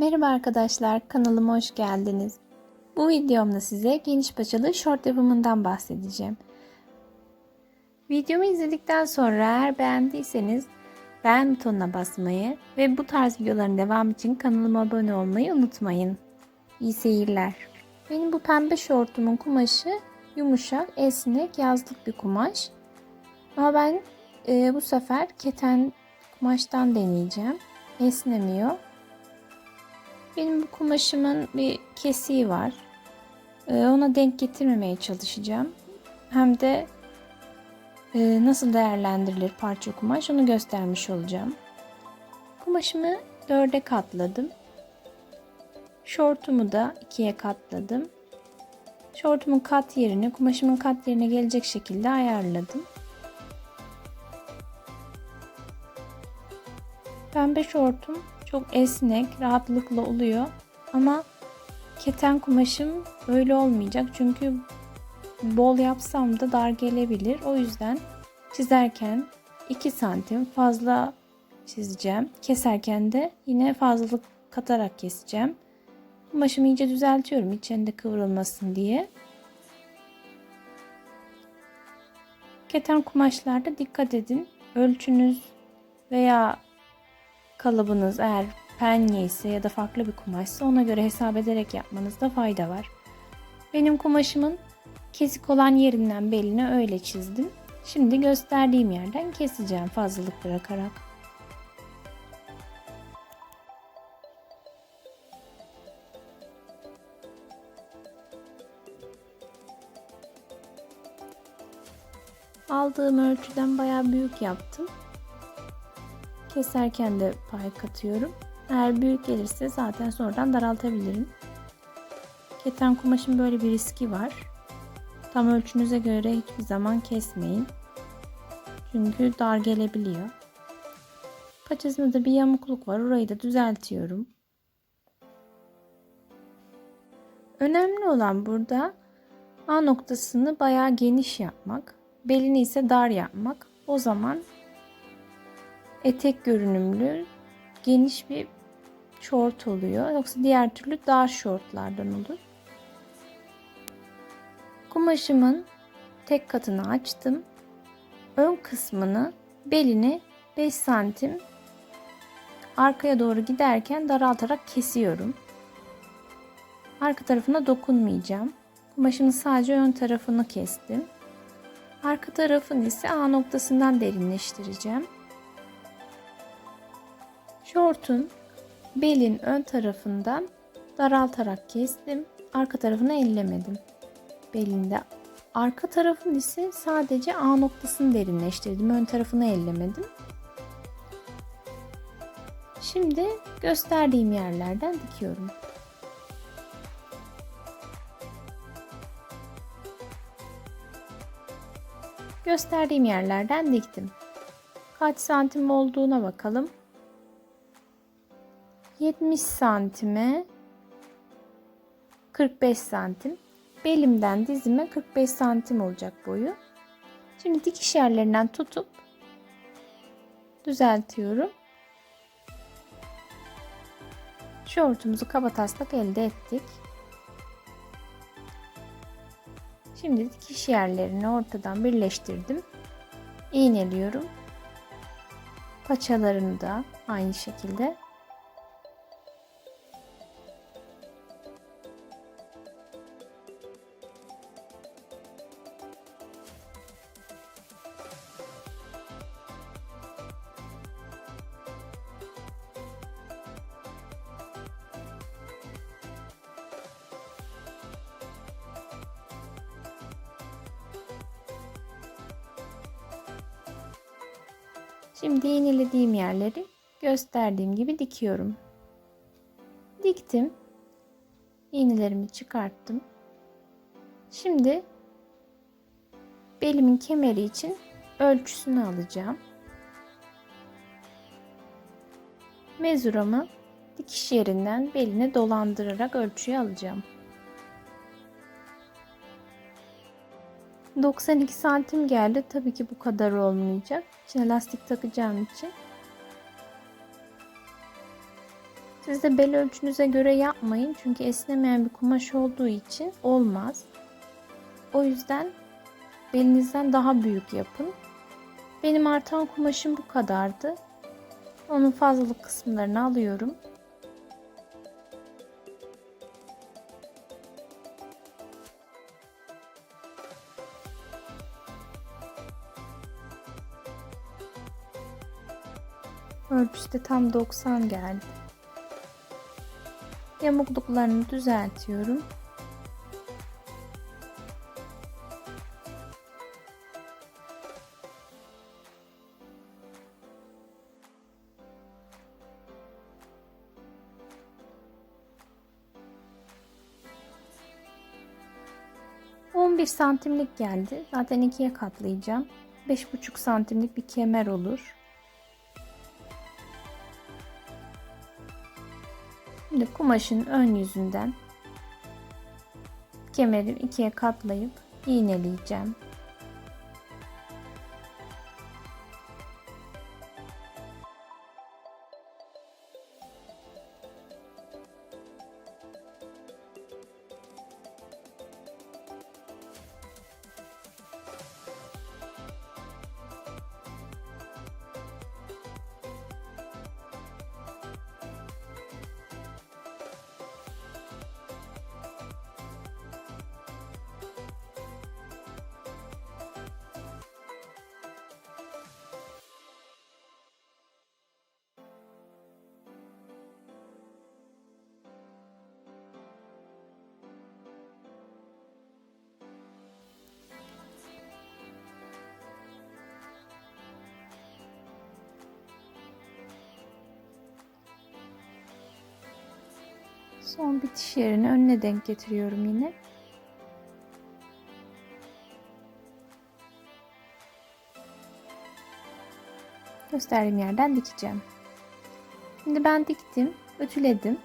Merhaba arkadaşlar, kanalıma hoş geldiniz. Bu videomda size geniş paçalı şort yapımından bahsedeceğim. Videomu izledikten sonra eğer beğendiyseniz beğen butonuna basmayı ve bu tarz videoların devamı için kanalıma abone olmayı unutmayın. İyi seyirler. Benim bu pembe şortumun kumaşı yumuşak, esnek, yazlık bir kumaş. Ama ben e, bu sefer keten kumaştan deneyeceğim. Esnemiyor. Benim bu kumaşımın bir kesiği var. Ee, ona denk getirmemeye çalışacağım. Hem de e, nasıl değerlendirilir parça kumaş onu göstermiş olacağım. Kumaşımı dörde katladım. Şortumu da ikiye katladım. Şortumun kat yerini kumaşımın kat yerine gelecek şekilde ayarladım. Pembe şortum çok esnek, rahatlıkla oluyor. Ama keten kumaşım öyle olmayacak. Çünkü bol yapsam da dar gelebilir. O yüzden çizerken 2 santim fazla çizeceğim. Keserken de yine fazlalık katarak keseceğim. Kumaşımı iyice düzeltiyorum içinde kıvrılmasın diye. Keten kumaşlarda dikkat edin. Ölçünüz veya kalıbınız eğer penye ise ya da farklı bir kumaşsa ona göre hesap ederek yapmanızda fayda var. Benim kumaşımın kesik olan yerinden beline öyle çizdim. Şimdi gösterdiğim yerden keseceğim fazlalık bırakarak. Aldığım ölçüden bayağı büyük yaptım. Keserken de pay katıyorum. Eğer büyük gelirse zaten sonradan daraltabilirim. Keten kumaşın böyle bir riski var. Tam ölçünüze göre hiçbir zaman kesmeyin. Çünkü dar gelebiliyor. Paçasında bir yamukluk var. Orayı da düzeltiyorum. Önemli olan burada A noktasını bayağı geniş yapmak. Belini ise dar yapmak. O zaman etek görünümlü geniş bir şort oluyor. Yoksa diğer türlü dar şortlardan olur. Kumaşımın tek katını açtım. Ön kısmını belini 5 santim arkaya doğru giderken daraltarak kesiyorum. Arka tarafına dokunmayacağım. Kumaşımın sadece ön tarafını kestim. Arka tarafını ise A noktasından derinleştireceğim. Şortun belin ön tarafından daraltarak kestim. Arka tarafını ellemedim. Belinde. Arka tarafın ise sadece A noktasını derinleştirdim. Ön tarafını ellemedim. Şimdi gösterdiğim yerlerden dikiyorum. Gösterdiğim yerlerden diktim. Kaç santim olduğuna bakalım. 70 santime 45 santim. Belimden dizime 45 santim olacak boyu. Şimdi dikiş yerlerinden tutup düzeltiyorum. Şortumuzu kaba taslak elde ettik. Şimdi dikiş yerlerini ortadan birleştirdim. İğneliyorum. Paçalarını da aynı şekilde Şimdi iğnelediğim yerleri gösterdiğim gibi dikiyorum. Diktim. İğnelerimi çıkarttım. Şimdi belimin kemeri için ölçüsünü alacağım. Mezuramı dikiş yerinden beline dolandırarak ölçüyü alacağım. 92 santim geldi. Tabii ki bu kadar olmayacak. İçine lastik takacağım için. Siz de bel ölçünüze göre yapmayın. Çünkü esnemeyen bir kumaş olduğu için olmaz. O yüzden belinizden daha büyük yapın. Benim artan kumaşım bu kadardı. Onun fazlalık kısımlarını alıyorum. Ölçüsü de tam 90 geldi. Yamukluklarını düzeltiyorum. ...11 santimlik geldi. Zaten ikiye katlayacağım. 5,5 santimlik bir kemer olur. Şimdi kumaşın ön yüzünden kemeri ikiye katlayıp iğneleyeceğim. Son bitiş yerini önüne denk getiriyorum yine. Gösterdiğim yerden dikeceğim. Şimdi ben diktim, ütüledim.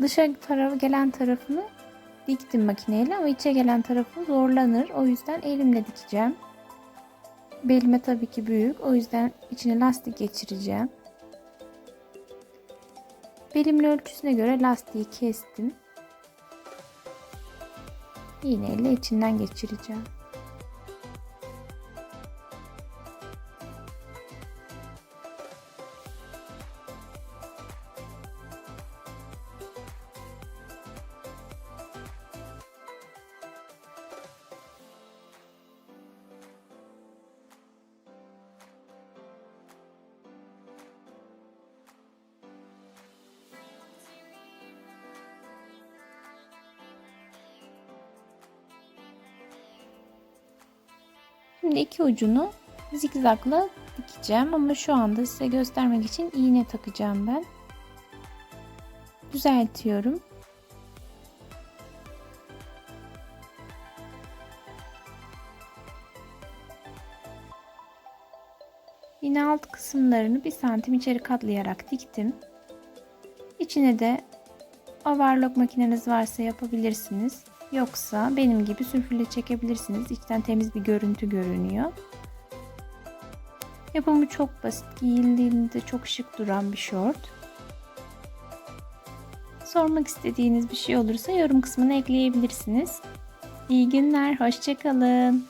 Dışa tarafı gelen tarafını diktim makineyle ama içe gelen tarafı zorlanır. O yüzden elimle dikeceğim. Belime tabii ki büyük. O yüzden içine lastik geçireceğim. Belimin ölçüsüne göre lastiği kestim. İğneyle içinden geçireceğim. Şimdi iki ucunu zikzakla dikeceğim ama şu anda size göstermek için iğne takacağım ben. Düzeltiyorum. Yine alt kısımlarını bir santim içeri katlayarak diktim. İçine de overlock makineniz varsa yapabilirsiniz. Yoksa benim gibi sülfürle çekebilirsiniz. İçten temiz bir görüntü görünüyor. Yapımı çok basit. Giyildiğinde çok şık duran bir şort. Sormak istediğiniz bir şey olursa yorum kısmına ekleyebilirsiniz. İyi günler, hoşçakalın.